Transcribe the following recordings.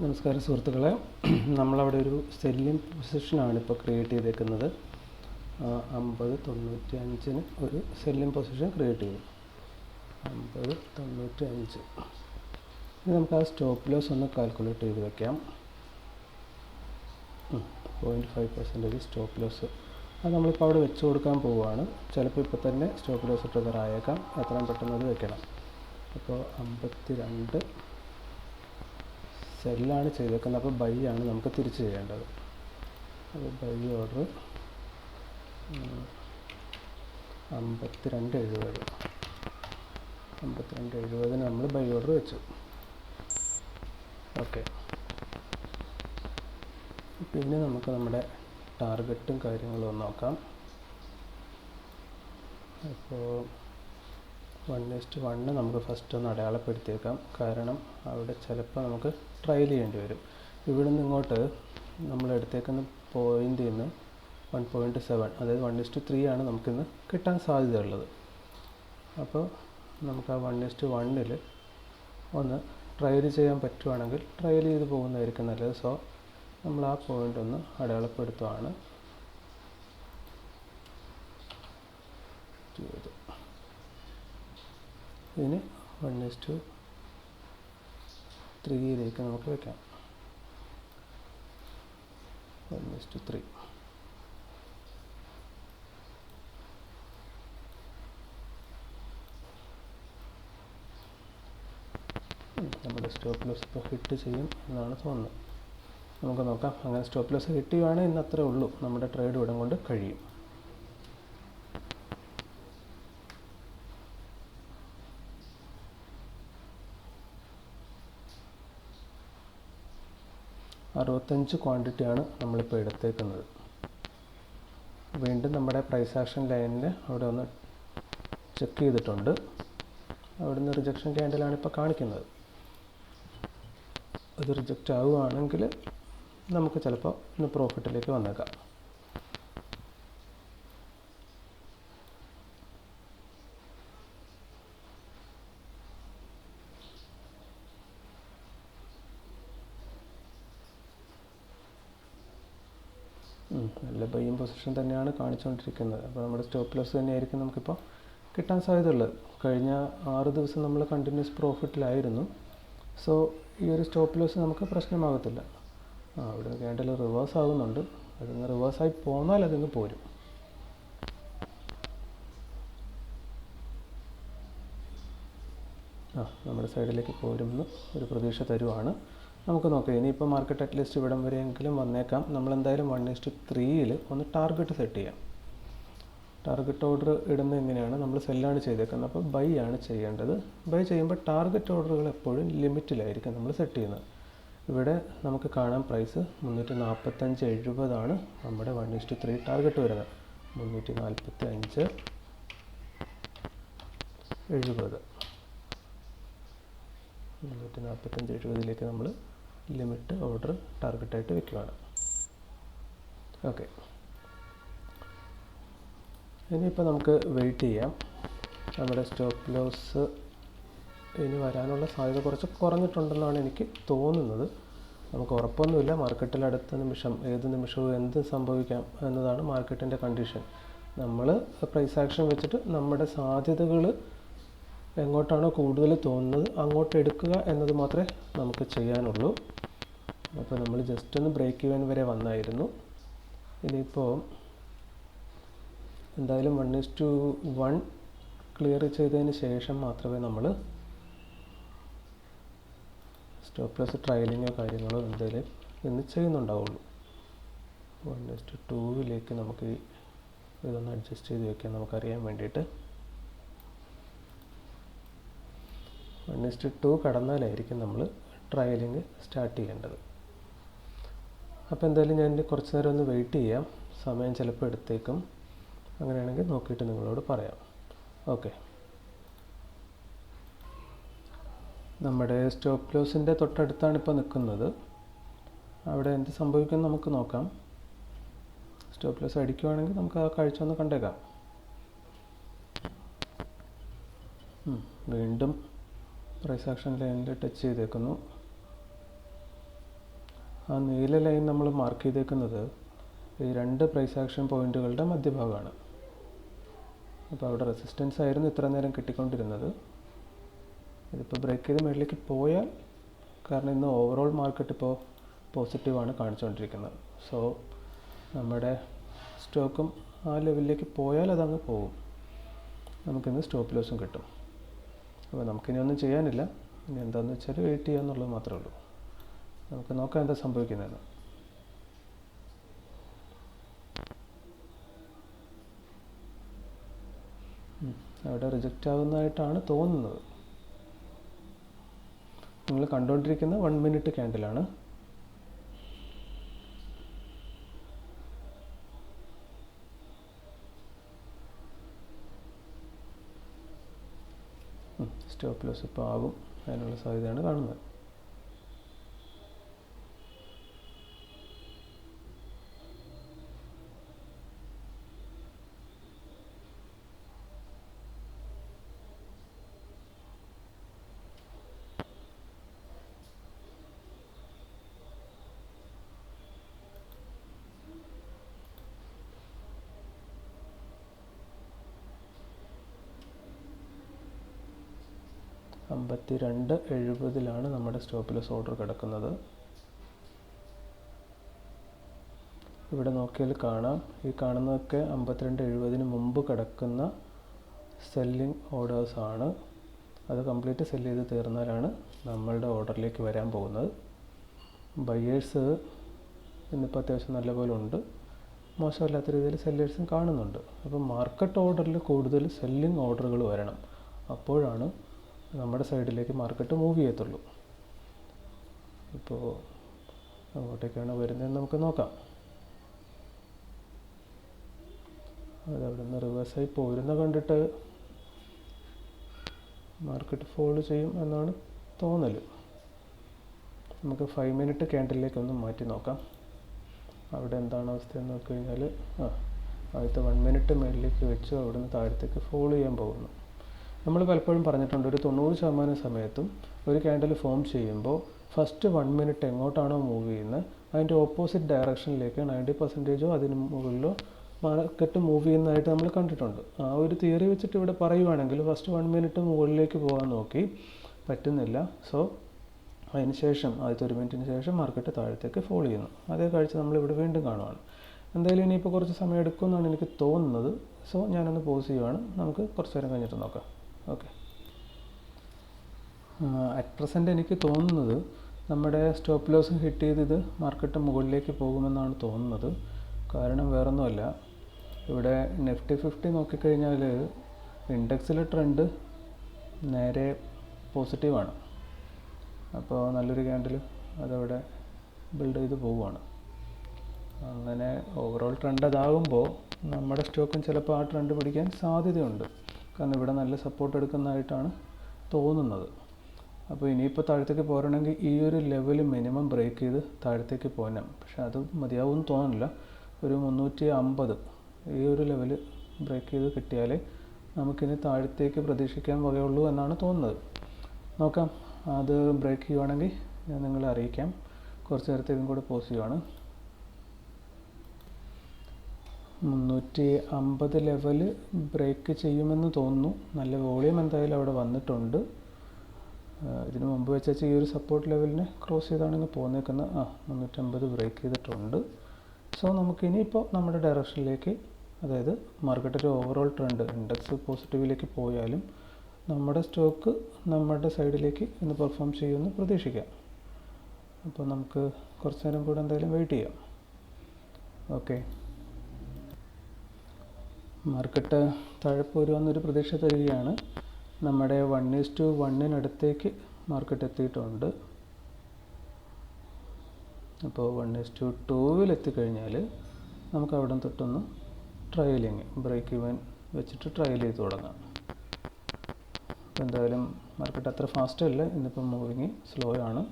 നമസ്കാരം സുഹൃത്തുക്കളെ. നമ്മളവിടെ ഒരു സെല്ലിംഗ് പൊസിഷനാണ് ഇപ്പോൾ ക്രിയേറ്റ് ചെയ്തേക്കുന്നത്. അമ്പത് തൊണ്ണൂറ്റി അഞ്ചിന് ഒരു സെല്ലിംഗ് പൊസിഷൻ ക്രിയേറ്റ് ചെയ്തു. അമ്പത് തൊണ്ണൂറ്റി അഞ്ച് ഇനി നമുക്ക് ആ സ്റ്റോപ്പ് ലോസ് ഒന്ന് കാൽക്കുലേറ്റ് ചെയ്ത് വെക്കാം. Point five percentage stop loss. അത് നമ്മളിപ്പോൾ അവിടെ വെച്ച് കൊടുക്കാൻ പോവുകയാണ്. ചിലപ്പോൾ ഇപ്പോൾ തന്നെ സ്റ്റോപ്പ് ലോസ് ട്രിഗർ ആയേക്കാം എത്രയും പെട്ടെന്ന് അത് വെക്കണം. അപ്പോൾ അമ്പത്തി രണ്ട് സെല്ലാണ് ചെയ്തേക്കുന്നത്. അപ്പോൾ ബൈ ആണ് നമുക്ക് തിരിച്ച് ചെയ്യേണ്ടത്. അപ്പോൾ ബൈ ഓർഡർ അമ്പത്തിരണ്ട് എഴുപത്. അമ്പത്തിരണ്ട് എഴുപതിന് നമ്മൾ ബൈ ഓർഡർ വെച്ചു. ഓക്കെ പിന്നെ നമുക്ക് നമ്മുടെ ടാർഗറ്റും കാര്യങ്ങളും നോക്കാം. അപ്പോൾ വൺ ഇസ്റ്റ് വണ്ണ് നമുക്ക് ഫസ്റ്റ് ഒന്ന് അടയാളപ്പെടുത്തിയേക്കാം. കാരണം അവിടെ ചിലപ്പോൾ നമുക്ക് ട്രയൽ ചെയ്യേണ്ടി വരും. ഇവിടെ നിന്ന് ഇങ്ങോട്ട് നമ്മൾ എടുത്തേക്കുന്ന പോയിന്റിൽ നിന്ന് വൺ പോയിന്റ് സെവൻ അതായത് വൺ ഇസ്റ്റ് ത്രീ ആണ് നമുക്കിന്ന് കിട്ടാൻ സാധ്യതയുള്ളത്. അപ്പോൾ നമുക്ക് ആ വൺ ഇസ്റ്റ് വണ്ണിൽ ഒന്ന് ട്രയൽ ചെയ്യാൻ പറ്റുവാണെങ്കിൽ ട്രയൽ ചെയ്ത് പോകുന്നതായിരിക്കും നല്ലത്. സോ നമ്മൾ ആ പോയിന്റ് ഒന്ന് അടയാളപ്പെടുത്തുവാണ്. ഇതിന് വൺ എസ് ടു ത്രീയിലേക്ക് നമുക്ക് വെക്കാം. വൺ എസ് ടു ത്രീ നമ്മുടെ സ്റ്റോപ്പ് ലോസ് ഇപ്പോൾ ഹിറ്റ് ചെയ്യും എന്നാണ് തോന്നുന്നത്. നമുക്ക് നോക്കാം. അങ്ങനെ സ്റ്റോപ്പ് ലോസ് ഹിറ്റ് ചെയ്യുവാണെങ്കിൽ ഇന്ന് അത്രേ ഉള്ളൂ. നമ്മുടെ ട്രേഡ് ഇവിടം കൊണ്ട് കഴിയും. അറുപത്തഞ്ച് ക്വാണ്ടിറ്റിയാണ് നമ്മളിപ്പോൾ എടുത്തേക്കുന്നത്. വീണ്ടും നമ്മുടെ പ്രൈസ് ആക്ഷൻ ലൈനിൽ അവിടെ ഒന്ന് ചെക്ക് ചെയ്തിട്ടുണ്ട്. അവിടെ അവിടുന്ന് റിജക്ഷൻ ക്യാൻഡിലാണ് ഇപ്പോൾ കാണിക്കുന്നത്. അത് റിജക്റ്റ് ആവുകയാണെങ്കിൽ നമുക്ക് ചിലപ്പോൾ ഇന്ന് പ്രോഫിറ്റിലേക്ക് വന്നേക്കാം. നല്ല ബൈയും പൊസിഷൻ തന്നെയാണ് കാണിച്ചുകൊണ്ടിരിക്കുന്നത്. അപ്പോൾ നമ്മുടെ സ്റ്റോപ്പ് ലോസ് തന്നെയായിരിക്കും നമുക്കിപ്പോൾ കിട്ടാൻ സാധ്യതയുള്ളത്. കഴിഞ്ഞ ആറ് ദിവസം നമ്മൾ കണ്ടിന്യൂസ് പ്രോഫിറ്റിലായിരുന്നു സോ ഈ ഒരു സ്റ്റോപ്പ് ലോസ് നമുക്ക് പ്രശ്നമാകത്തില്ല. ആ അവിടെ ക്യാൻഡിൽ റിവേഴ്സ് ആകുന്നുണ്ട്. അതിന്ന് റിവേഴ്സായി പോന്നാൽ അതിന്ന് പോരും. ആ നമ്മുടെ സൈഡിലേക്ക് പോരുമെന്ന് ഒരു പ്രതീക്ഷ തരുവാണ്. നമുക്ക് നോക്കാം. ഇനിയിപ്പോൾ മാർക്കറ്റ് അറ്റ്ലീസ്റ്റ് ഇവിടം വരെയെങ്കിലും വന്നേക്കാം. നമ്മൾ എന്തായാലും വൺ ഇസ്റ്റ് ത്രീയിൽ ഒന്ന് ടാർഗറ്റ് സെറ്റ് ചെയ്യാം. ടാർഗറ്റ് ഓർഡർ ഇടുന്നത് എങ്ങനെയാണ്? നമ്മൾ സെല്ലാണ് ചെയ്തേക്കുന്നത്. അപ്പോൾ ബൈ ആണ് ചെയ്യേണ്ടത്. ബൈ ചെയ്യുമ്പോൾ ടാർഗറ്റ് ഓർഡറുകൾ എപ്പോഴും ലിമിറ്റിലായിരിക്കും നമ്മൾ സെറ്റ് ചെയ്യുന്നത്. ഇവിടെ നമുക്ക് കാണാം പ്രൈസ് മുന്നൂറ്റി നാൽപ്പത്തഞ്ച് എഴുപതാണ് നമ്മുടെ വൺ ഇസ്റ്റ് ത്രീ ടാർഗറ്റ് വരുന്നത്. മുന്നൂറ്റി നാൽപ്പത്തി അഞ്ച് എഴുപത്. മുന്നൂറ്റി നാൽപ്പത്തഞ്ച് എഴുപതിലേക്ക് നമ്മൾ ലിമിറ്റ് ഓർഡർ ടാർഗറ്റായിട്ട് വെക്കുകയാണ്. ഓക്കെ ഇനിയിപ്പോൾ നമുക്ക് വെയിറ്റ് ചെയ്യാം. നമ്മുടെ സ്റ്റോപ്പ് ലോസ് ഇനി വരാനുള്ള സാധ്യത കുറച്ച് കുറഞ്ഞിട്ടുണ്ടെന്നാണ് എനിക്ക് തോന്നുന്നത്. നമുക്ക് ഉറപ്പൊന്നുമില്ല. മാർക്കറ്റിൽ അടുത്ത നിമിഷം ഏത് നിമിഷവും എന്ത് സംഭവിക്കാം എന്നതാണ് മാർക്കറ്റിന്റെ കണ്ടീഷൻ നമ്മൾ പ്രൈസ് ആക്ഷൻ വെച്ചിട്ട് നമ്മുടെ സാധ്യതകൾ എങ്ങോട്ടാണോ കൂടുതൽ തോന്നുന്നത് അങ്ങോട്ട് എടുക്കുക എന്നത് മാത്രമേ നമുക്ക് ചെയ്യാനുള്ളൂ. അപ്പോൾ നമ്മൾ ജസ്റ്റ് ഒന്ന് ബ്രേക്ക് ഇവൻ വരെ വന്നായിരുന്നു. ഇനിയിപ്പോൾ എന്തായാലും one is to one clear ചെയ്തതിന് ശേഷം മാത്രമേ നമ്മൾ സ്റ്റോപ്പ് ലോസ് ട്രയലിങ്ങോ കാര്യങ്ങളോ എന്തെങ്കിലും ഇന്ന് ചെയ്യുന്നുണ്ടാവുള്ളൂ. വൺ ഇസ് ടു ടൂവിലേക്ക് നമുക്ക് ഇതൊന്ന് അഡ്ജസ്റ്റ് ചെയ്ത് വെക്കാം നമുക്കറിയാൻ വേണ്ടിയിട്ട്. വൺ ഇസ്റ്റ് ടു കടന്നാലായിരിക്കും നമ്മൾ ട്രയലിങ് സ്റ്റാർട്ട് ചെയ്യേണ്ടത്. അപ്പോൾ എന്തായാലും ഞാൻ കുറച്ച് നേരം ഒന്ന് വെയിറ്റ് ചെയ്യാം. സമയം ചിലപ്പോൾ എടുത്തേക്കും. അങ്ങനെയാണെങ്കിൽ നോക്കിയിട്ട് നിങ്ങളോട് പറയാം. ഓക്കെ നമ്മുടെ സ്റ്റോപ്പ് ലോസിന്റെ തൊട്ടടുത്താണ് ഇപ്പോൾ നിൽക്കുന്നത്. അവിടെ എന്ത് സംഭവിക്കും നമുക്ക് നോക്കാം. സ്റ്റോപ്പ് ലോസ് അടിക്കുവാണെങ്കിൽ നമുക്ക് ആ കാഴ്ച ഒന്ന് കണ്ടേക്കാം. വീണ്ടും പ്രൈസ് ആക്ഷൻ ലൈനിൽ ടച്ച് ചെയ്തേക്കുന്നു. ആ നീല ലൈൻ നമ്മൾ മാർക്ക് ചെയ്തേക്കുന്നത് ഈ രണ്ട് പ്രൈസ് ആക്ഷൻ പോയിന്റുകളുടെ മധ്യഭാഗമാണ്. അപ്പോൾ അവിടെ റെസിസ്റ്റൻസ് ആയിരുന്നു ഇത്ര നേരം കിട്ടിക്കൊണ്ടിരുന്നത്. ഇതിപ്പോൾ ബ്രേക്ക് ചെയ്ത് മുകളിലേക്ക് പോയാൽ കാരണം ഇന്ന് ഓവറോൾ മാർക്കറ്റ് ഇപ്പോൾ പോസിറ്റീവാണ് കാണിച്ചുകൊണ്ടിരിക്കുന്നത് സോ നമ്മുടെ സ്റ്റോക്കും ആ ലെവലിലേക്ക് പോയാൽ അതങ്ങ് പോകും. നമുക്കിന്ന് സ്റ്റോപ്പ് ലോസും കിട്ടും. അപ്പോൾ നമുക്കിനി ഒന്നും ചെയ്യാനില്ല. ഇനി എന്താണെന്ന് വെച്ചാൽ വെയിറ്റ് ചെയ്യുക എന്നുള്ളത് മാത്രമേ ഉള്ളൂ. നമുക്ക് നോക്കാം എന്താ സംഭവിക്കുന്നതെന്ന് അവിടെ റിജക്റ്റ് ആവുന്നതായിട്ടാണ് തോന്നുന്നത്. നിങ്ങൾ കണ്ടുകൊണ്ടിരിക്കുന്ന വൺ മിനിറ്റ് ക്യാൻഡിലാണ് സ്റ്റോപ്പ് ലോസ് ഇപ്പോൾ ആകും. അതിനുള്ള സാധ്യതയാണ് കാണുന്നത്. അമ്പത്തി രണ്ട് എഴുപതിലാണ് നമ്മുടെ സ്റ്റോപ്പ് ലോസ് ഓർഡർ കിടക്കുന്നത്. ഇവിടെ നോക്കിയാൽ കാണാം. ഈ കാണുന്നതൊക്കെ അമ്പത്തിരണ്ട് എഴുപതിന് മുമ്പ് കിടക്കുന്ന സെല്ലിംഗ് ഓർഡേഴ്സാണ് അത് കംപ്ലീറ്റ് സെല്ല് ചെയ്ത് തീർന്നാലാണ് നമ്മളുടെ ഓർഡറിലേക്ക് വരാൻ പോകുന്നത്. ബയേഴ്സ് ഇന്നിപ്പോൾ അത്യാവശ്യം നല്ലപോലെ ഉണ്ട്. മോശമല്ലാത്ത രീതിയിൽ സെല്ലേഴ്സും കാണുന്നുണ്ട്. അപ്പോൾ മാർക്കറ്റ് ഓർഡറിൽ കൂടുതൽ സെല്ലിംഗ് ഓർഡറുകൾ വരണം. അപ്പോഴാണ് നമ്മുടെ സൈഡിലേക്ക് മാർക്കറ്റ് മൂവ് ചെയ്യത്തുള്ളൂ. ഇപ്പോൾ അങ്ങോട്ടേക്കാണ് വരുന്നതെന്ന് നമുക്ക് നോക്കാം. അത് അവിടെ നിന്ന് റിവേഴ്സായി പോരുന്ന കണ്ടിട്ട് മാർക്കറ്റ് ഫോളോ ചെയ്യും എന്നാണ് തോന്നൽ നമുക്ക് ഫൈവ് മിനിറ്റ് ക്യാൻഡിലേക്ക് ഒന്ന് മാറ്റി നോക്കാം. അവിടെ എന്താണ് അവസ്ഥ എന്ന് നോക്കി കഴിഞ്ഞാൽ ആ ആദ്യത്തെ വൺ മിനിറ്റ് മേളിലേക്ക് വെച്ച് അവിടെ നിന്ന് താഴത്തേക്ക് ഫോളോ ചെയ്യാൻ പോകുന്നു. നമ്മൾ പലപ്പോഴും പറഞ്ഞിട്ടുണ്ട് ഒരു തൊണ്ണൂറ് ശതമാനം സമയത്തും ഒരു ക്യാൻഡിൽ ഫോം ചെയ്യുമ്പോൾ ഫസ്റ്റ് വൺ മിനിറ്റ് എങ്ങോട്ടാണോ മൂവ് ചെയ്യുന്നത് അതിന്റെ ഓപ്പോസിറ്റ് ഡയറക്ഷനിലേക്ക് നയന്റി പെർസെന്റേജോ അതിന് മുകളിലോ മാർക്കറ്റ് മൂവ് ചെയ്യുന്നതായിട്ട് നമ്മൾ കണ്ടിട്ടുണ്ട്. ആ ഒരു തിയറി വെച്ചിട്ട് ഇവിടെ പറയുവാണെങ്കിൽ ഫസ്റ്റ് വൺ മിനിറ്റ് മുകളിലേക്ക് പോകാൻ നോക്കി പറ്റുന്നില്ല. സോ അതിന് ശേഷം ആദ്യത്തെ ഒരു മിനിറ്റിന് ശേഷം മാർക്കറ്റ് താഴത്തേക്ക് ഫോൾ ചെയ്യുന്നു. അതേ കാഴ്ച നമ്മളിവിടെ വീണ്ടും കാണുവാണ്. എന്തായാലും ഇനിയിപ്പോൾ കുറച്ച് സമയം എടുക്കുമെന്നാണ് എനിക്ക് തോന്നുന്നത്. സോ ഞാനൊന്ന് പോസ് ചെയ്യുവാണ്. നമുക്ക് കുറച്ച് നേരം കഴിഞ്ഞിട്ട് നോക്കാം. ഓക്കെ അറ്റ് പ്രസന്റ് എനിക്ക് തോന്നുന്നത് നമ്മുടെ സ്റ്റോപ്പ് ലോസ് ഹിറ്റ് ചെയ്ത് ഇത് മാർക്കറ്റ് മുകളിലേക്ക് പോകുമെന്നാണ് തോന്നുന്നത്. കാരണം വേറൊന്നുമല്ല. ഇവിടെ നിഫ്റ്റി ഫിഫ്റ്റി നോക്കിക്കഴിഞ്ഞാൽ ഇൻഡെക്സിലെ ട്രെൻഡ് നേരെ പോസിറ്റീവാണ് അപ്പോൾ നല്ലൊരു ക്യാൻഡിൽ അതവിടെ ബിൽഡ് ചെയ്ത് പോവുകയാണ്. അങ്ങനെ ഓവറോൾ ട്രെൻഡ് അതാകുമ്പോൾ നമ്മുടെ സ്റ്റോക്കും ചിലപ്പോൾ ആ ട്രെൻഡ് പിടിക്കാൻ സാധ്യതയുണ്ട്. കാരണം ഇവിടെ നല്ല സപ്പോർട്ട് എടുക്കുന്നതായിട്ടാണ് തോന്നുന്നത്. അപ്പോൾ ഇനിയിപ്പോൾ താഴത്തേക്ക് പോരണമെങ്കിൽ ഈ ഒരു ലെവൽ മിനിമം ബ്രേക്ക് ചെയ്ത് താഴത്തേക്ക് പോകാം പക്ഷെ അത് മതിയാവും തോന്നുന്നില്ല. ഒരു മുന്നൂറ്റി അമ്പത് ഈ ഒരു ലെവൽ ബ്രേക്ക് ചെയ്ത് കിട്ടിയാലേ നമുക്കിനി താഴത്തേക്ക് പ്രതീക്ഷിക്കാൻ വകയുള്ളൂ എന്നാണ് തോന്നുന്നത്. നോക്കാം. അത് ബ്രേക്ക് ചെയ്യുവാണെങ്കിൽ ഞാൻ നിങ്ങളെ അറിയിക്കാം. കുറച്ച് നേരത്തേക്കും കൂടെ പോസ് ചെയ്യുവാണ് മുന്നൂറ്റി അമ്പത് ലെവൽ ബ്രേക്ക് ചെയ്യുമെന്ന് തോന്നുന്നു. നല്ല വോളിയം എന്തായാലും അവിടെ വന്നിട്ടുണ്ട്. ഇതിനു മുമ്പ് വെച്ചാൽ ഈ ഒരു സപ്പോർട്ട് ലെവലിനെ ക്രോസ് ചെയ്താണെങ്കിൽ പോന്നേക്കുന്നത്. ആ മുന്നൂറ്റമ്പത് ബ്രേക്ക് ചെയ്തിട്ടുണ്ട്. സോ നമുക്ക് ഇനിയിപ്പോൾ നമ്മുടെ ഡയറക്ഷനിലേക്ക് അതായത് മാർക്കറ്റിന്റെ ഓവറോൾ ട്രെൻഡ് ഇൻഡെക്സ് പോസിറ്റീവിലേക്ക് പോയാലും നമ്മുടെ സ്റ്റോക്ക് നമ്മുടെ സൈഡിലേക്ക് ഇന്ന് പെർഫോം ചെയ്യുമെന്ന് പ്രതീക്ഷിക്കാം. അപ്പോൾ നമുക്ക് കുറച്ച് നേരം കൂടെ എന്തായാലും വെയിറ്റ് ചെയ്യാം. ഓക്കെ മാർക്കറ്റ് താഴെ പോരുമെന്നൊരു പ്രതീക്ഷ തരികയാണ്. നമ്മുടെ വൺ ഈസ് ടു വണ്ണിനടുത്തേക്ക് മാർക്കറ്റ് എത്തിയിട്ടുണ്ട്. അപ്പോൾ വൺ ഈസ് ടു ടൂവിൽ എത്തിക്കഴിഞ്ഞാൽ നമുക്ക് അവിടെ തൊട്ടൊന്ന് ട്രയലിങ് ബ്രേക്ക് ഇവൻ വെച്ചിട്ട് ട്രയൽ ചെയ്ത് തുടങ്ങാം. അപ്പോൾ എന്തായാലും മാർക്കറ്റ് അത്ര ഫാസ്റ്റ് അല്ല മൂവിങ് സ്ലോ ആണ്.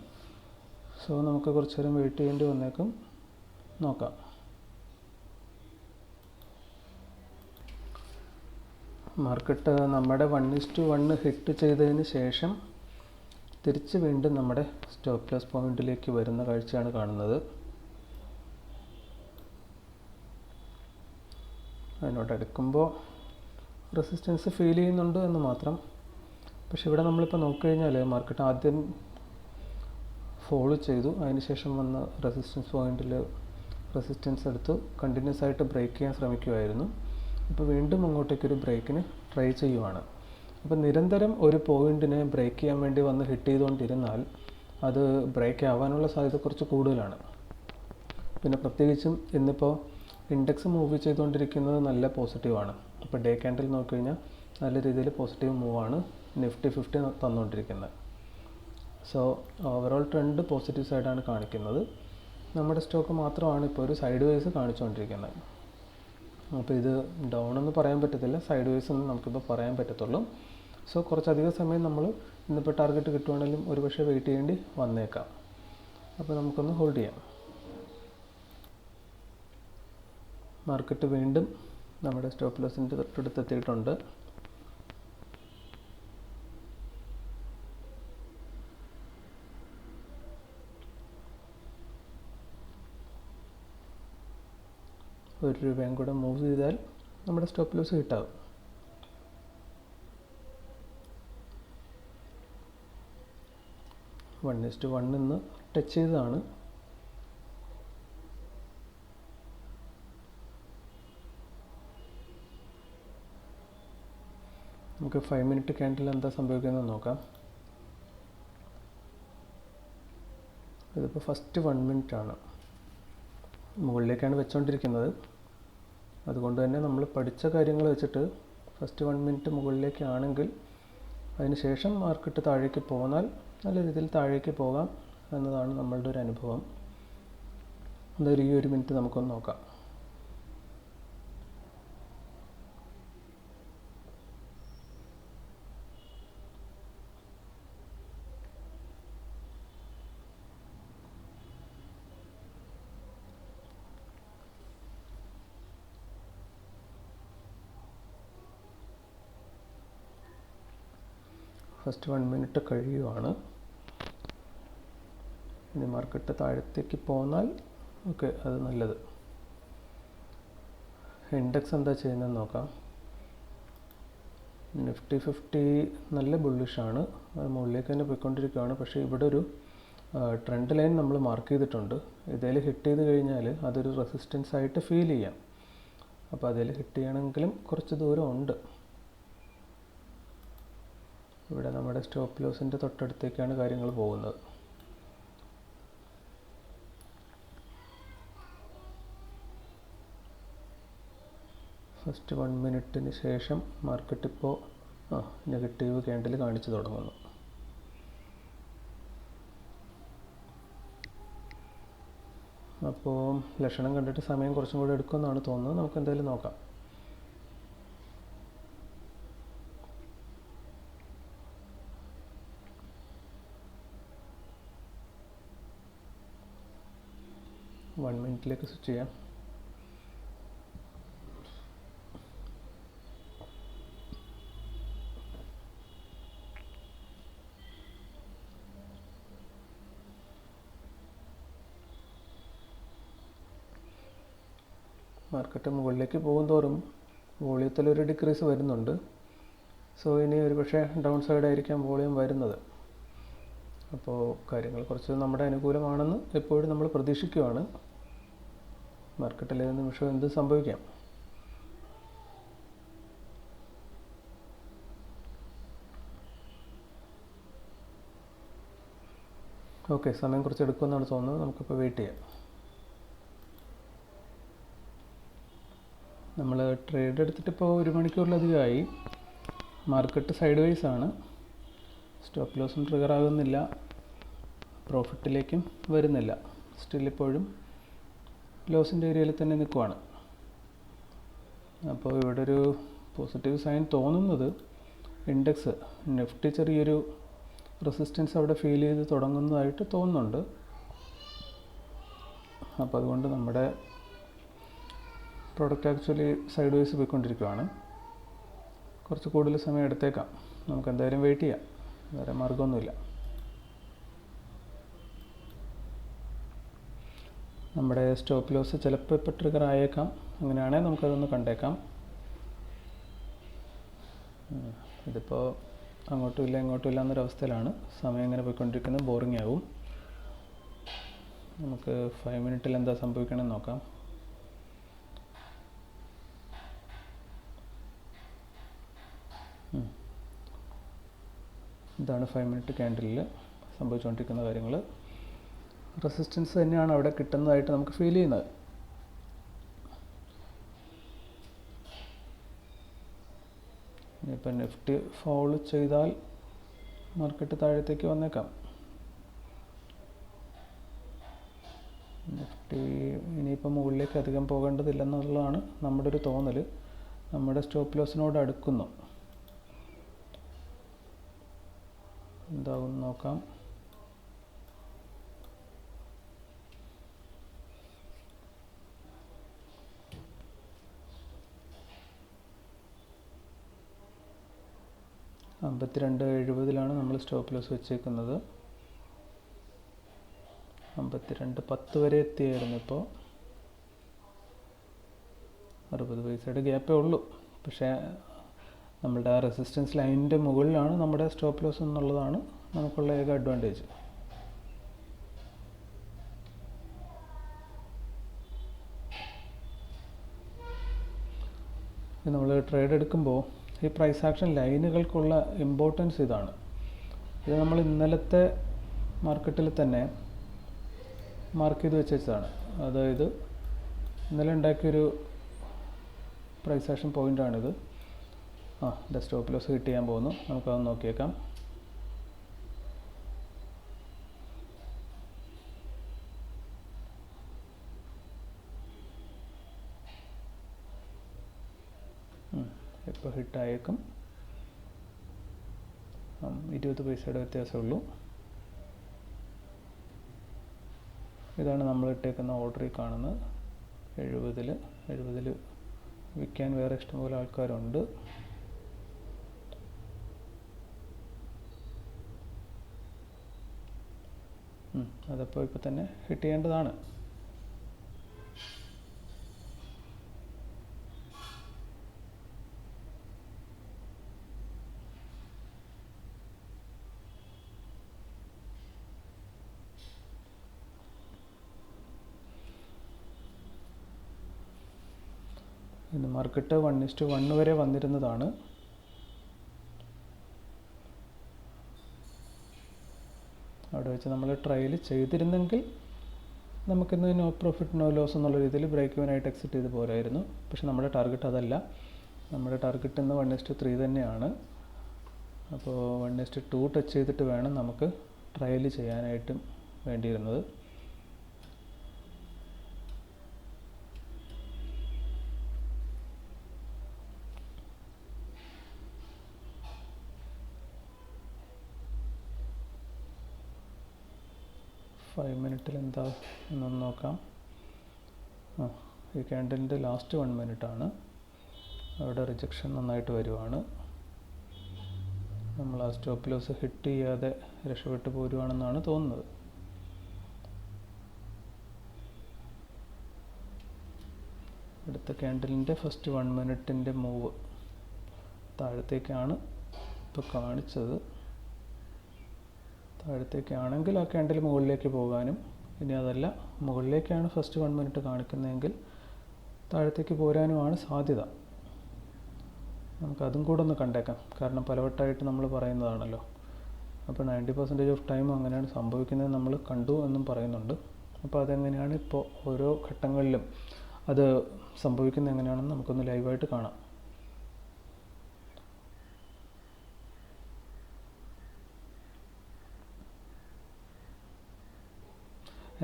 സോ നമുക്ക് കുറച്ച് നേരം വെയിറ്റ് ചെയ്യേണ്ടി വന്നേക്കും. നോക്കാം. മാർക്കറ്റ് നമ്മുടെ one is to one hit ചെയ്തതിന് ശേഷം തിരിച്ച് വീണ്ടും നമ്മുടെ സ്റ്റോപ്പ് ലോസ് പോയിന്റിലേക്ക് വരുന്ന കാഴ്ചയാണ് കാണുന്നത്. അതിനോട് എടുക്കുമ്പോൾ റെസിസ്റ്റൻസ് ഫീൽ ചെയ്യുന്നുണ്ട് എന്ന് മാത്രം. പക്ഷെ ഇവിടെ നമ്മളിപ്പോൾ നോക്കിക്കഴിഞ്ഞാൽ മാർക്കറ്റ് ആദ്യം ഫോളോ ചെയ്തു. അതിനുശേഷം വന്ന റെസിസ്റ്റൻസ് പോയിന്റിൽ റെസിസ്റ്റൻസ് എടുത്തു. കണ്ടിന്യൂസ് ആയിട്ട് ബ്രേക്ക് ചെയ്യാൻ ശ്രമിക്കുമായിരുന്നു ഇപ്പോൾ വീണ്ടും അങ്ങോട്ടേക്കൊരു ബ്രേക്കിന് ട്രൈ ചെയ്യുവാണ്. അപ്പോൾ നിരന്തരം ഒരു പോയിന്റിനെ ബ്രേക്ക് ചെയ്യാൻ വേണ്ടി വന്ന് ഹിറ്റ് ചെയ്തുകൊണ്ടിരുന്നാൽ അത് ബ്രേക്ക് ആവാനുള്ള സാധ്യത കുറച്ച് കൂടുതലാണ്. പിന്നെ പ്രത്യേകിച്ചും ഇന്നിപ്പോൾ ഇൻഡെക്സ് മൂവ് ചെയ്തുകൊണ്ടിരിക്കുന്നത് നല്ല പോസിറ്റീവാണ് അപ്പോൾ ഡേ ക്യാൻഡിൽ നോക്കിക്കഴിഞ്ഞാൽ നല്ല രീതിയിൽ പോസിറ്റീവ് മൂവാണ് നിഫ്റ്റി ഫിഫ്റ്റി തന്നുകൊണ്ടിരിക്കുന്നത് സോ ഓവറോൾ ട്രെൻഡ് പോസിറ്റീവ് സൈഡാണ് കാണിക്കുന്നത്. നമ്മുടെ സ്റ്റോക്ക് മാത്രമാണ് ഇപ്പോൾ ഒരു സൈഡ് വൈസ് കാണിച്ചുകൊണ്ടിരിക്കുന്നത് അപ്പോൾ ഇത് ഡൗൺ എന്ന് പറയാൻ പറ്റത്തില്ല സൈഡ് വൈസ് എന്ന് നമുക്കിപ്പോൾ പറയാൻ പറ്റത്തുള്ളൂ. സോ കുറച്ചധികം സമയം നമ്മൾ ഇന്നിപ്പോൾ ടാർഗറ്റ് കിട്ടുവാണെങ്കിലും ഒരുപക്ഷെ വെയിറ്റ് ചെയ്യേണ്ടി വന്നേക്കാം. അപ്പോൾ നമുക്കൊന്ന് ഹോൾഡ് ചെയ്യാം. മാർക്കറ്റ് വീണ്ടും നമ്മുടെ സ്റ്റോപ്പ് ലോസിന്റെ തൊട്ടടുത്തെത്തിയിട്ടുണ്ട്. ഒരു രൂപയും കൂടെ മൂവ് ചെയ്താൽ നമ്മുടെ സ്റ്റോപ്പ് ലോസ് കിട്ടാവും. വൺ ഇസ്റ്റ് വൺ എന്ന് ടച്ച് ചെയ്തതാണ്. നമുക്ക് ഫൈവ് മിനിറ്റ് ക്യാൻഡിൽ എന്താ സംഭവിക്കുന്നത് നോക്കാം. ഇതിപ്പോൾ ഫസ്റ്റ് വൺ മിനിറ്റ് ആണ്. മുകളിലേക്കാണ് വെച്ചുകൊണ്ടിരിക്കുന്നത് അതുകൊണ്ട് തന്നെ നമ്മൾ പഠിച്ച കാര്യങ്ങൾ വെച്ചിട്ട് ഫസ്റ്റ് വൺ മിനിറ്റ് മുകളിലേക്കാണെങ്കിൽ അതിന് ശേഷം മാർക്കറ്റ് താഴേക്ക് പോന്നാൽ നല്ല രീതിയിൽ താഴേക്ക് പോകാം എന്നതാണ് നമ്മളുടെ ഒരു അനുഭവം. എന്തായാലും ഈ ഒരു മിനിറ്റ് നമുക്കൊന്ന് നോക്കാം. ഫസ്റ്റ് വൺ മിനിറ്റ് കഴിയുവാണ്. ഇനി മാർക്കറ്റ് താഴത്തേക്ക് പോന്നാൽ ഓക്കെ അത് നല്ലത്. ഇൻഡെക്സ് എന്താ ചെയ്യുന്നതെന്ന് നോക്കാം. നിഫ്റ്റി ഫിഫ്റ്റി നല്ല ബുള്ളിഷാണ് മുകളിലേക്ക് തന്നെ പോയിക്കൊണ്ടിരിക്കുകയാണ്. പക്ഷേ ഇവിടെ ഒരു ട്രെൻഡ് ലൈൻ നമ്മൾ മാർക്ക് ചെയ്തിട്ടുണ്ട്. ഇതിൽ ഹിറ്റ് ചെയ്ത് കഴിഞ്ഞാൽ അതൊരു റെസിസ്റ്റൻസ് ആയിട്ട് ഫീൽ ചെയ്യാം. അപ്പോൾ അതിൽ ഹിറ്റ് ചെയ്യണമെങ്കിലും കുറച്ച് ദൂരം ഉണ്ട്. ഇവിടെ നമ്മുടെ സ്റ്റോപ്പ് ലോസിന്റെ തൊട്ടടുത്തേക്കാണ് കാര്യങ്ങൾ പോകുന്നത്. ഫസ്റ്റ് വൺ മിനിറ്റിന് ശേഷം മാർക്കറ്റ് ഇപ്പോൾ ആ നെഗറ്റീവ് ക്യാൻഡിൽ കാണിച്ചു തുടങ്ങുന്നു. അപ്പോൾ ലക്ഷണം കണ്ടിട്ട് സമയം കുറച്ചും കൂടെ എടുക്കുമെന്നാണ് തോന്നുന്നത്. നമുക്ക് എന്തായാലും നോക്കാം. വൺ മിനിറ്റിലേക്ക് സ്വിച്ച് ചെയ്യാം. മാർക്കറ്റ് മുകളിലേക്ക് തോറും വോളിയത്തിലൊരു ഡിക്രീസ് വരുന്നുണ്ട്. സോ ഇനി ഒരു പക്ഷേ ഡൗൺ സൈഡ് ആയിരിക്കാം വോളിയം വരുന്നത്. അപ്പോൾ കാര്യങ്ങൾ കുറച്ച് നമ്മുടെ അനുകൂലമാണെന്ന് എപ്പോഴും നമ്മൾ പ്രതീക്ഷിക്കുകയാണ് മാർക്കറ്റിൽ ഏത് നിമിഷം എന്ത് സംഭവിക്കാം? ഓക്കെ സമയം കുറച്ച് എടുക്കുമെന്നാണ് തോന്നുന്നത്. നമുക്കിപ്പോൾ വെയിറ്റ് ചെയ്യാം. നമ്മൾ ട്രേഡ് എടുത്തിട്ട് ഇപ്പോൾ ഒരു മണിക്കൂറിലധികമായി മാർക്കറ്റ് സൈഡ് വൈസ് ആണ് സ്റ്റോപ്പ് ലോസും ട്രിഗർ ആകുന്നില്ല. പ്രോഫിറ്റിലേക്കും വരുന്നില്ല. സ്റ്റിൽ ഇപ്പോഴും ലോസിന്റെ ഏരിയയിൽ തന്നെ നിൽക്കുവാണ്. അപ്പോൾ ഇവിടെ ഒരു പോസിറ്റീവ് സൈൻ തോന്നുന്നത് ഇൻഡെക്സ് നിഫ്റ്റി ചെറിയൊരു റെസിസ്റ്റൻസ് അവിടെ ഫീൽ ചെയ്ത് തുടങ്ങുന്നതായിട്ട് തോന്നുന്നുണ്ട്. അപ്പോൾ അതുകൊണ്ട് നമ്മുടെ പ്രോഡക്റ്റ് ആക്ച്വലി സൈഡ് വൈസ് പോയിക്കൊണ്ടിരിക്കുകയാണ് കുറച്ച് കൂടുതൽ സമയം എടുത്തേക്കാം. നമുക്ക് എന്തായാലും വെയിറ്റ് ചെയ്യാം. വേറെ മാർഗമൊന്നുമില്ല നമ്മുടെ സ്റ്റോപ്പ് ലോസ് ചിലപ്പോൾ ഇപ്പോൾ ട്രിഗർ ആയേക്കാം. അങ്ങനെയാണെങ്കിൽ നമുക്കതൊന്ന് കണ്ടേക്കാം. ഇതിപ്പോൾ അങ്ങോട്ടും ഇല്ല ഇങ്ങോട്ടും ഇല്ല എന്നൊരവസ്ഥയിലാണ് സമയം ഇങ്ങനെ പോയിക്കൊണ്ടിരിക്കുന്നത് ബോറിംഗ് ആവും. നമുക്ക് ഫൈവ് മിനിറ്റിൽ എന്താ സംഭവിക്കണമെന്ന് നോക്കാം. ഇതാണ് ഫൈവ് മിനിറ്റ് ക്യാൻഡിലിൽ സംഭവിച്ചുകൊണ്ടിരിക്കുന്ന കാര്യങ്ങൾ റെസിസ്റ്റൻസ് തന്നെയാണ് അവിടെ കിട്ടുന്നതായിട്ട് നമുക്ക് ഫീൽ ചെയ്യുന്നത്. ഇനിയിപ്പോൾ നിഫ്റ്റി ഫോൾ ചെയ്താൽ മാർക്കറ്റ് താഴത്തേക്ക് വന്നേക്കാം. നിഫ്റ്റി ഇനിയിപ്പോൾ മുകളിലേക്ക് അധികം പോകേണ്ടതില്ലെന്നുള്ളതാണ് നമ്മുടെ ഒരു തോന്നൽ നമ്മുടെ സ്റ്റോപ്പ് ലോസിനോട് അടുക്കുന്നു. എന്താകും നോക്കാം. അമ്പത്തിരണ്ട് എഴുപതിലാണ് നമ്മൾ സ്റ്റോപ്പ് ലോസ് വെച്ചേക്കുന്നത്. അമ്പത്തിരണ്ട് പത്ത് വരെ എത്തിയായിരുന്നു ഇപ്പോൾ. അറുപത് പൈസയുടെ ഗ്യാപ്പേ ഉള്ളൂ. പക്ഷേ നമ്മുടെ ആ റെസിസ്റ്റൻസ് ലൈനിന്റെ മുകളിലാണ് നമ്മുടെ സ്റ്റോപ്പ് ലോസ് എന്നുള്ളതാണ് നമുക്കുള്ള ഏക അഡ്വാന്റേജ്. നമ്മൾ ട്രേഡ് എടുക്കുമ്പോൾ ഈ പ്രൈസ് ആക്ഷൻ ലൈനുകൾക്കുള്ള ഇമ്പോർട്ടൻസ് ഇതാണ്. ഇത് നമ്മൾ ഇന്നലത്തെ മാർക്കറ്റിൽ തന്നെ മാർക്ക് ചെയ്ത് വെച്ചതാണ്. അതായത് ഇന്നലെ ഉണ്ടാക്കിയൊരു പ്രൈസ് ആക്ഷൻ പോയിന്റാണിത് ആ ഡെസ്ക് ലോസ് ഹിറ്റ് ചെയ്യാൻ പോകുന്നു. നമുക്കത് നോക്കിയേക്കാം. ഹിറ്റായേക്കും ഇരുപത് പൈസയുടെ വ്യത്യാസമുള്ളൂ. ഇതാണ് നമ്മൾ ഇട്ടേക്കുന്ന ഓർഡറിൽ കാണുന്നത്. എഴുപതിൽ എഴുപതിൽ വിൽക്കാൻ വേറെ ഇഷ്ടംപോലെ ആൾക്കാരുണ്ട്. അതപ്പോൾ ഇപ്പോൾ തന്നെ ഹിറ്റ് ചെയ്യേണ്ടതാണ്. ഇന്ന് മാർക്കറ്റ് വൺ ഇസ്റ്റു വൺ വരെ വന്നിരുന്നതാണ്. അവിടെ വെച്ച് നമ്മൾ ട്രയൽ ചെയ്തിരുന്നെങ്കിൽ നമുക്കിന്ന് നോ പ്രോഫിറ്റ് നോ ലോസ് എന്നുള്ള രീതിയിൽ ബ്രേക്ക് ഇവനായിട്ട് എക്സിറ്റ് ചെയ്ത് പോരായിരുന്നു. പക്ഷെ നമ്മുടെ ടാർഗറ്റ് അതല്ല. നമ്മുടെ ടാർഗറ്റ് ഇന്ന് വൺ ഇസ്റ്റു ത്രീ തന്നെയാണ്. അപ്പോൾ വൺ ഇസ്റ്റു ടു ടച്ച് ചെയ്തിട്ട് വേണം നമുക്ക് ട്രയൽ ചെയ്യാനായിട്ടും വേണ്ടിയിരുന്നത് ഫൈവ് മിനിറ്റിൽ എന്താ എന്നൊന്ന് നോക്കാം. ഈ ക്യാൻഡലിന്റെ ലാസ്റ്റ് വൺ മിനിറ്റ് ആണ്. അവിടെ റിജക്ഷൻ നന്നായിട്ട് വരുവാണ്. നമ്മൾ ആ സ്റ്റോപ്പ് ലോസ് ഹിറ്റ് ചെയ്യാതെ രക്ഷപ്പെട്ടു പോരുവാണെന്നാണ് തോന്നുന്നത്. അടുത്ത ക്യാൻഡലിന്റെ ഫസ്റ്റ് വൺ മിനിറ്റിന്റെ മൂവ് താഴത്തേക്കാണ് ഇപ്പോൾ കാണിച്ചത്. താഴത്തേക്കാണെങ്കിൽ ആ ക്യാൻഡിൽ മുകളിലേക്ക് പോകാനും ഇനി അതല്ല മുകളിലേക്കാണ് ഫസ്റ്റ് വൺ മിനിറ്റ് കാണിക്കുന്നതെങ്കിൽ താഴത്തേക്ക് പോരാനുമാണ് സാധ്യത. നമുക്കതും കൂടെ ഒന്ന് കണ്ടേക്കാം. കാരണം പലവട്ടായിട്ട് നമ്മൾ പറയുന്നതാണല്ലോ. അപ്പോൾ നയന്റി പെർസെന്റേജ് ഓഫ് ടൈം അങ്ങനെയാണ് സംഭവിക്കുന്നത് നമ്മൾ കണ്ടു എന്നും പറയുന്നുണ്ട്. അപ്പോൾ അതെങ്ങനെയാണ് ഇപ്പോൾ ഓരോ ഘട്ടങ്ങളിലും അത് സംഭവിക്കുന്നത് എങ്ങനെയാണെന്ന് നമുക്കൊന്ന് ലൈവായിട്ട് കാണാം.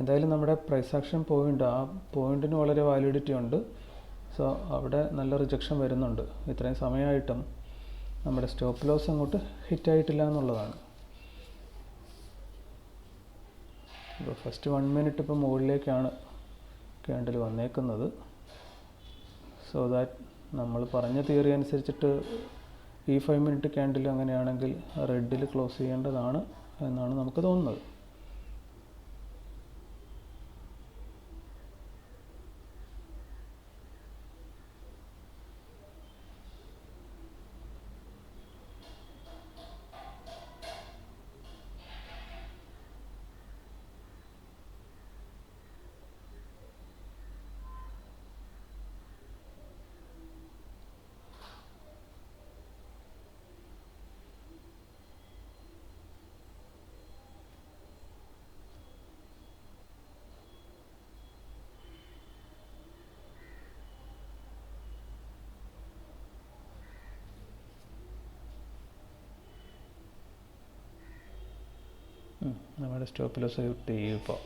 എന്തായാലും നമ്മുടെ പ്രൈസ് ആക്ഷൻ പോയിന്റ് ആ പോയിന്റിന് വളരെ വാലിഡിറ്റി ഉണ്ട്. സോ അവിടെ നല്ല റിജക്ഷൻ വരുന്നുണ്ട്. ഇത്രയും സമയമായിട്ടും നമ്മുടെ സ്റ്റോപ്പ് ലോസ് അങ്ങോട്ട് ഹിറ്റ് ആയിട്ടില്ല എന്നുള്ളതാണ്. ഇപ്പോൾ ഫസ്റ്റ് വൺ മിനിറ്റ് ഇപ്പോൾ മുകളിലേക്കാണ് ക്യാൻഡിൽ വന്നേക്കുന്നത്. സോ ദാറ്റ് നമ്മൾ പറഞ്ഞ തിയറി അനുസരിച്ചിട്ട് ഈ ഫൈവ് മിനിറ്റ് ക്യാൻഡിൽ അങ്ങനെയാണെങ്കിൽ റെഡിൽ ക്ലോസ് ചെയ്യേണ്ടതാണ് എന്നാണ് നമുക്ക് തോന്നുന്നത്. നമ്മുടെ സ്റ്റോപ്പ് ലോസ് ഔട്ട് ചെയ്യും ഇപ്പോൾ.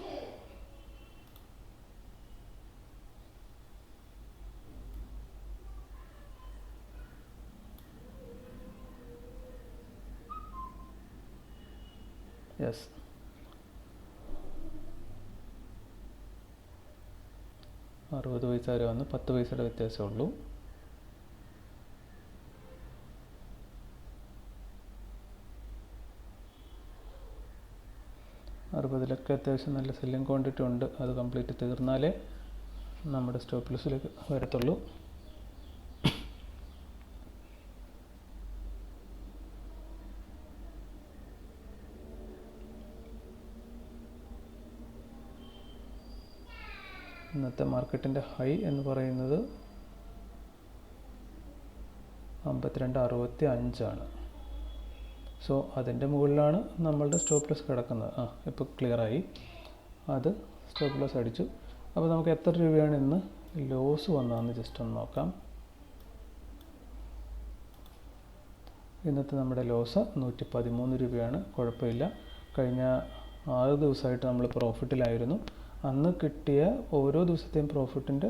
യെസ് അറുപത് പൈസ വരെ വന്ന്. പത്ത് പൈസയുടെ വ്യത്യാസമേ അറുപതിലൊക്കെ അത്യാവശ്യം നല്ല സെല്ലിംഗ് ക്വാണ്ടിറ്റി ഉണ്ട്. അത് കംപ്ലീറ്റ് തീർന്നാലേ നമ്മുടെ സ്റ്റോപ്പ് ലിസ്റ്റിലേക്ക് വരത്തുള്ളൂ. ഇന്നത്തെ മാർക്കറ്റിന്റെ ഹൈ എന്ന് പറയുന്നത് അമ്പത്തിരണ്ട് അറുപത്തി അഞ്ചാണ് സോ അതിന്റെ മുകളിലാണ് നമ്മളുടെ സ്റ്റോപ്പ് ലോസ് കിടക്കുന്നത്. ആ ഇപ്പോൾ ക്ലിയറായി അത് സ്റ്റോപ്പ് ലോസ് അടിച്ചു. അപ്പോൾ നമുക്ക് എത്ര രൂപയാണ് ഇന്ന് ലോസ് വന്നതെന്ന് ജസ്റ്റ് ഒന്ന് നോക്കാം. ഇന്നത്തെ നമ്മുടെ ലോസ് നൂറ്റി പതിമൂന്ന് രൂപയാണ്. കുഴപ്പമില്ല. കഴിഞ്ഞ ആറ് ദിവസമായിട്ട് നമ്മൾ പ്രോഫിറ്റിലായിരുന്നു അന്ന് കിട്ടിയ ഓരോ ദിവസത്തെയും പ്രോഫിറ്റിന്റെ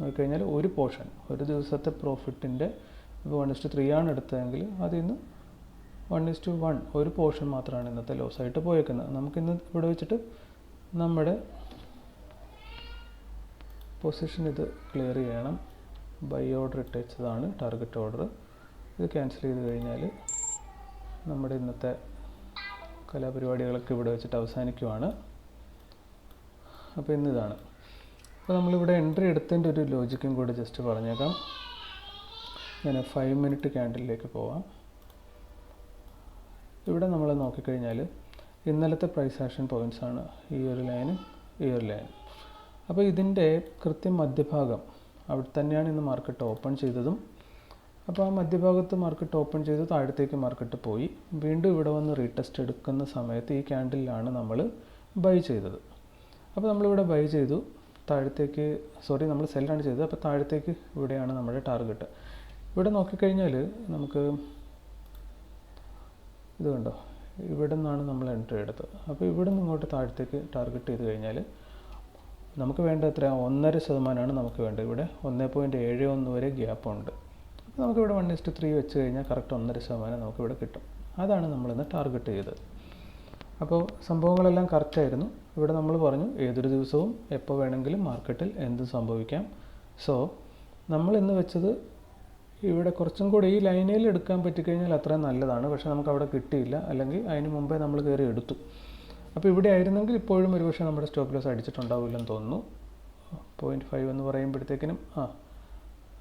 നോക്കിക്കഴിഞ്ഞാൽ ഒരു പോർഷൻ ഒരു ദിവസത്തെ പ്രോഫിറ്റിന്റെ ഇപ്പോൾ വൺ ഇസ്റ്റ് ത്രീ ആണ് എടുത്തതെങ്കിൽ അതിൽ നിന്ന് വൺ ഇസ് ടു വൺ ഒരു പോർഷൻ മാത്രമാണ് ഇന്നത്തെ ലോസ് ആയിട്ട് പോയേക്കുന്നത്. നമുക്കിന്ന് ഇവിടെ വെച്ചിട്ട് നമ്മുടെ പൊസിഷൻ ഇത് ക്ലിയർ ചെയ്യണം. ബൈ ഓർഡർ ഇട്ടതാണ് ടാർഗറ്റ് ഓർഡർ ഇത് ക്യാൻസൽ ചെയ്ത് കഴിഞ്ഞാൽ നമ്മുടെ ഇന്നത്തെ കലാപരിപാടികളൊക്കെ ഇവിടെ വെച്ചിട്ട് അവസാനിക്കുവാണ്. അപ്പോൾ ഇന്നിതാണ്. അപ്പോൾ നമ്മളിവിടെ എൻട്രി എടുത്തതിന്റെ ഒരു ലോജിക്കും കൂടെ ജസ്റ്റ് പറഞ്ഞേക്കാം. ഞാൻ ഫൈവ് മിനിറ്റ് ക്യാൻഡിലേക്ക് പോവാം. ഇവിടെ നമ്മൾ നോക്കിക്കഴിഞ്ഞാൽ ഇന്നലത്തെ പ്രൈസ് ആക്ഷൻ പോയിന്റ്സ് ആണ് ഈ ഒരു ലൈനും ഈ ഒരു ലൈനും അപ്പോൾ ഇതിന്റെ കൃത്യം മധ്യഭാഗം അവിടെ തന്നെയാണ് ഇന്ന് മാർക്കറ്റ് ഓപ്പൺ ചെയ്തതും. അപ്പോൾ ആ മധ്യഭാഗത്ത് മാർക്കറ്റ് ഓപ്പൺ ചെയ്ത് താഴത്തേക്ക് മാർക്കറ്റ് പോയി. വീണ്ടും ഇവിടെ വന്ന് റീടെസ്റ്റ് എടുക്കുന്ന സമയത്ത് ഈ ക്യാൻഡിലാണ് നമ്മൾ ബൈ ചെയ്തത്. അപ്പോൾ നമ്മളിവിടെ ബൈ ചെയ്തു. താഴത്തേക്ക് സോറി നമ്മൾ സെല്ലാണ് ചെയ്തത്. അപ്പോൾ താഴത്തേക്ക് ഇവിടെയാണ് നമ്മുടെ ടാർഗറ്റ് ഇവിടെ നോക്കിക്കഴിഞ്ഞാൽ നമുക്ക് ഇത് കണ്ടോ? ഇവിടെ നിന്നാണ് നമ്മൾ എൻട്രി എടുത്തത്. അപ്പോൾ ഇവിടെ നിന്ന് ഇങ്ങോട്ട് താഴത്തേക്ക് ടാർഗറ്റ് ചെയ്ത് കഴിഞ്ഞാൽ നമുക്ക് വേണ്ട എത്ര ഒന്നര ശതമാനമാണ് നമുക്ക് വേണ്ടത്. ഇവിടെ ഒന്നേ പോയിന്റ് ഏഴ് ഒന്ന് വരെ ഗ്യാപ്പ് ഉണ്ട്. അപ്പോൾ നമുക്കിവിടെ വൺ ഇസ്റ്റ് ത്രീ വെച്ച് കഴിഞ്ഞാൽ കറക്റ്റ് ഒന്നര ശതമാനം നമുക്കിവിടെ കിട്ടും. അതാണ് നമ്മളിന്ന് ടാർഗറ്റ് ചെയ്തത്. അപ്പോൾ സംഭവങ്ങളെല്ലാം കറക്റ്റായിരുന്നു ഇവിടെ നമ്മൾ പറഞ്ഞു ഏതൊരു ദിവസവും എപ്പോൾ വേണമെങ്കിലും മാർക്കറ്റിൽ എന്ത് സംഭവിക്കാം. സോ നമ്മൾ ഇന്ന് വെച്ചത് ഇവിടെ കുറച്ചും കൂടി ഈ ലൈനിൽ എടുക്കാൻ പറ്റിക്കഴിഞ്ഞാൽ അത്രയും നല്ലതാണ്. പക്ഷെ നമുക്ക് അവിടെ കിട്ടിയില്ല. അല്ലെങ്കിൽ അതിന് മുമ്പേ നമ്മൾ കയറി എടുത്തു. അപ്പോൾ ഇവിടെ ആയിരുന്നെങ്കിൽ ഇപ്പോഴും ഒരുപക്ഷെ നമ്മുടെ സ്റ്റോപ്പ് ലോസ് അടിച്ചിട്ടുണ്ടാവില്ലെന്ന് തോന്നുന്നു. പോയിന്റ് ഫൈവ് എന്ന് പറയുമ്പോഴത്തേക്കിനും ആ.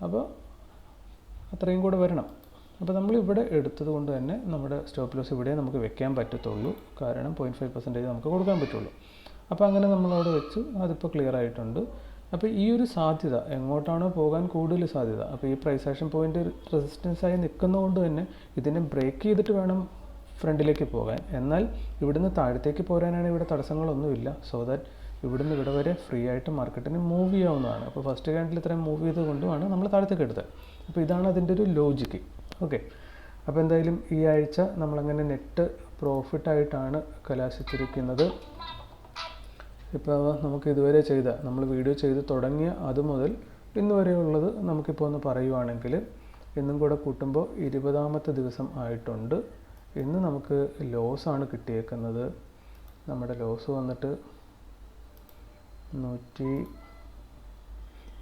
അപ്പോൾ അത്രയും കൂടെ വരണം. അപ്പോൾ നമ്മൾ ഇവിടെ എടുത്തത് കൊണ്ട് തന്നെ നമ്മുടെ സ്റ്റോപ്പ് ലോസ് ഇവിടെ നമുക്ക് വെക്കാൻ പറ്റത്തുള്ളൂ. കാരണം പോയിന്റ് ഫൈവ് പെർസെന്റേജ് നമുക്ക് കൊടുക്കാൻ പറ്റുള്ളൂ. അപ്പോൾ അങ്ങനെ നമ്മളവിടെ വെച്ചു. അതിപ്പോൾ ക്ലിയർ ആയിട്ടുണ്ട്. അപ്പോൾ ഈ ഒരു സാധ്യത എങ്ങോട്ടാണോ പോകാൻ കൂടുതൽ സാധ്യത അപ്പോൾ ഈ പ്രൈസ് പോയിന്റ് റെസിസ്റ്റൻസ് ആയി നിൽക്കുന്നതുകൊണ്ട് തന്നെ ഇതിനെ ബ്രേക്ക് ചെയ്തിട്ട് വേണം ഫ്രണ്ടിലേക്ക് പോകാൻ. എന്നാൽ ഇവിടുന്ന് താഴത്തേക്ക് പോരാനാണ് ഇവിടെ തടസ്സങ്ങളൊന്നുമില്ല. സോ ദാറ്റ് ഇവിടുന്ന് ഇവിടെ വരെ ഫ്രീ ആയിട്ട് മാർക്കറ്റിന് മൂവ് ചെയ്യാവുന്നതാണ്. അപ്പോൾ ഫസ്റ്റ് കാൻഡിൽ ഇത്രയും മൂവ് ചെയ്ത് കൊണ്ടുമാണ് നമ്മൾ താഴത്തേക്ക് എടുത്തത്. അപ്പോൾ ഇതാണ് അതിന്റെ ഒരു ലോജിക്ക് ഓക്കെ അപ്പോൾ എന്തായാലും ഈ ആഴ്ച നമ്മളങ്ങനെ നെറ്റ് പ്രോഫിറ്റായിട്ടാണ് കലാശിച്ചിരിക്കുന്നത്. ഇപ്പോൾ നമുക്ക് ഇതുവരെ ചെയ്ത നമ്മൾ വീഡിയോ ചെയ്ത് തുടങ്ങിയ അത് മുതൽ ഇന്ന് വരെയുള്ളത് നമുക്കിപ്പോൾ ഒന്ന് പറയുവാണെങ്കിൽ ഇന്നും കൂടെ കൂട്ടുമ്പോൾ ഇരുപതാമത്തെ ദിവസം ആയിട്ടുണ്ട്. ഇന്ന് നമുക്ക് ലോസാണ് കിട്ടിയേക്കുന്നത്. നമ്മുടെ ലോസ് വന്നിട്ട് നൂറ്റി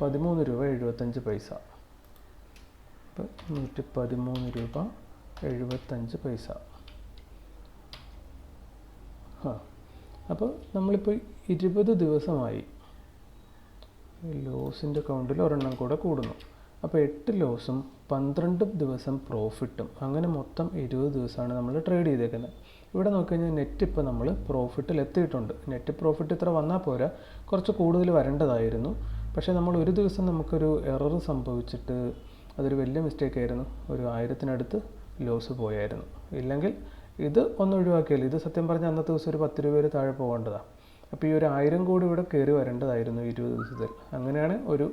പതിമൂന്ന് രൂപ എഴുപത്തഞ്ച് പൈസ. അപ്പോൾ നൂറ്റി പതിമൂന്ന് രൂപ എഴുപത്തഞ്ച് പൈസ. ആ അപ്പോൾ നമ്മളിപ്പോൾ ഇരുപത് ദിവസമായി ലോസിന്റെ അക്കൗണ്ടിൽ ഒരെണ്ണം കൂടെ കൂടുന്നു. അപ്പോൾ എട്ട് ലോസും പന്ത്രണ്ട് ദിവസം പ്രോഫിറ്റും അങ്ങനെ മൊത്തം ഇരുപത് ദിവസമാണ് നമ്മൾ ട്രേഡ് ചെയ്തേക്കുന്നത്. ഇവിടെ നോക്കിക്കഴിഞ്ഞാൽ നെറ്റ് ഇപ്പോൾ നമ്മൾ പ്രോഫിറ്റിൽ എത്തിയിട്ടുണ്ട്. നെറ്റ് പ്രോഫിറ്റ് ഇത്ര വന്നാൽ പോരാ. കുറച്ച് കൂടുതൽ വരേണ്ടതായിരുന്നു. പക്ഷേ നമ്മൾ ഒരു ദിവസം നമുക്കൊരു എറർ സംഭവിച്ചിട്ട് അതൊരു വലിയ മിസ്റ്റേക്ക് ആയിരുന്നു. ഒരു ആയിരത്തിനടുത്ത് ലോസ് പോയായിരുന്നു. ഇല്ലെങ്കിൽ ഇത് ഒന്ന് ഒഴിവാക്കിയാലും ഇത് സത്യം പറഞ്ഞാൽ അന്നത്തെ ദിവസം ഒരു പത്ത് രൂപ വരെ താഴെ പോകേണ്ടതാണ്. അപ്പോൾ ഈ ഒരു ആയിരം കോടി ഇവിടെ കയറി വരേണ്ടതായിരുന്നു ഇരുപത് ദിവസത്തിൽ. അങ്ങനെയാണ് ഒരു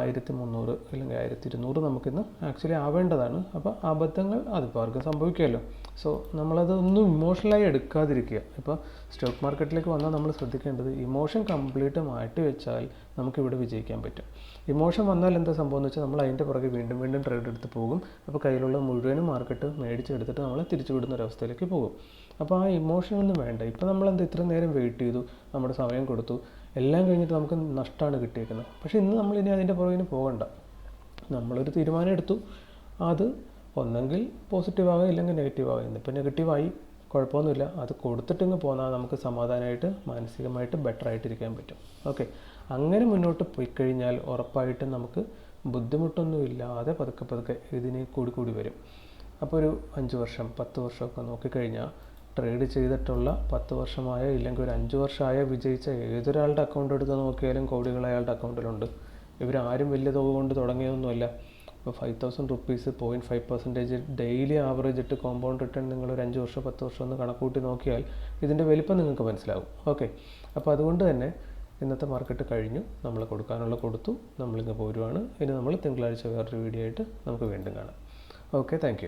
ആയിരത്തി മുന്നൂറ് അല്ലെങ്കിൽ ആയിരത്തി ഇരുന്നൂറ് നമുക്കിന്ന് ആക്ച്വലി ആവേണ്ടതാണ്. അപ്പോൾ അബദ്ധങ്ങൾ അതിപ്പോൾ അവർക്ക് സംഭവിക്കുമല്ലോ സോ നമ്മളത് ഒന്നും ഇമോഷണലായി എടുക്കാതിരിക്കുക. ഇപ്പോൾ സ്റ്റോക്ക് മാർക്കറ്റിലേക്ക് വന്നാൽ നമ്മൾ ശ്രദ്ധിക്കേണ്ടത് ഇമോഷൻ കംപ്ലീറ്റ് മാറ്റി വെച്ചാൽ നമുക്കിവിടെ വിജയിക്കാൻ പറ്റും. ഇമോഷൻ വന്നാൽ എന്താ സംഭവം എന്ന് വെച്ചാൽ നമ്മൾ അതിന്റെ പുറകെ വീണ്ടും വീണ്ടും ട്രേഡ് എടുത്ത് പോകും. അപ്പോൾ കയ്യിലുള്ള മുഴുവനും മാർക്കറ്റ് മേടിച്ചെടുത്തിട്ട് നമ്മൾ തിരിച്ചു വിടുന്ന ഒരവസ്ഥയിലേക്ക് പോകും. അപ്പോൾ ആ ഇമോഷനൊന്നും വേണ്ട. ഇപ്പോൾ നമ്മളെന്ത് ഇത്ര നേരം വെയിറ്റ് ചെയ്തു നമ്മുടെ സമയം കൊടുത്തു എല്ലാം കഴിഞ്ഞിട്ട് നമുക്ക് നഷ്ടമാണ് കിട്ടിയേക്കുന്നത്. പക്ഷേ ഇന്ന് നമ്മൾ ഇനി അതിന്റെ പുറകിന് പോകണ്ട. നമ്മളൊരു തീരുമാനം എടുത്തു. അത് ഒന്നെങ്കിൽ പോസിറ്റീവ് ആകുക ഇല്ലെങ്കിൽ നെഗറ്റീവ് ആവുക ഇന്നിപ്പോൾ നെഗറ്റീവായി കുഴപ്പമൊന്നുമില്ല. അത് കൊടുത്തിട്ടിങ്ങ് പോന്നാൽ നമുക്ക് സമാധാനമായിട്ട് മാനസികമായിട്ട് ബെറ്റർ ആയിട്ടിരിക്കാൻ പറ്റും. ഓക്കെ അങ്ങനെ മുന്നോട്ട് പോയി കഴിഞ്ഞാൽ ഉറപ്പായിട്ടും നമുക്ക് ബുദ്ധിമുട്ടൊന്നും ഇല്ലാതെ പതുക്കെ പതുക്കെ ഇതിനെ കൂടി കൂടി വരും. അപ്പോൾ ഒരു അഞ്ച് വർഷം പത്ത് വർഷമൊക്കെ നോക്കിക്കഴിഞ്ഞാൽ ട്രേഡ് ചെയ്തിട്ടുള്ള പത്ത് വർഷമായോ ഇല്ലെങ്കിൽ ഒരു അഞ്ച് വർഷമായോ വിജയിച്ച ഏതൊരാളുടെ അക്കൗണ്ട് എടുത്ത് നോക്കിയാലും കോടികൾ അയാളുടെ അക്കൗണ്ടിലുണ്ട് ഇവരാരും വലിയ തുക കൊണ്ട് തുടങ്ങിയതൊന്നുമല്ല. ഇപ്പോൾ five thousand rupees point five percentage daily average ഇട്ട് കോമ്പൗണ്ട് റിട്ടേൺ നിങ്ങൾ ഒരു അഞ്ച് വർഷം പത്ത് വർഷം ഒന്ന് കണക്കൂട്ടി നോക്കിയാൽ ഇതിന്റെ വലിപ്പം നിങ്ങൾക്ക് മനസ്സിലാവും. ഓക്കെ അപ്പോൾ അതുകൊണ്ട് തന്നെ ഇന്നത്തെ മാർക്കറ്റ് കഴിഞ്ഞു. നമ്മൾ കൊടുക്കാനുള്ള കൊടുത്തു. നമ്മളിങ്ങ് പോരുവാണ്. ഇനി നമ്മൾ തിങ്കളാഴ്ച വേറൊരു വീഡിയോ ആയിട്ട് നമുക്ക് വീണ്ടും കാണാം. Okay thank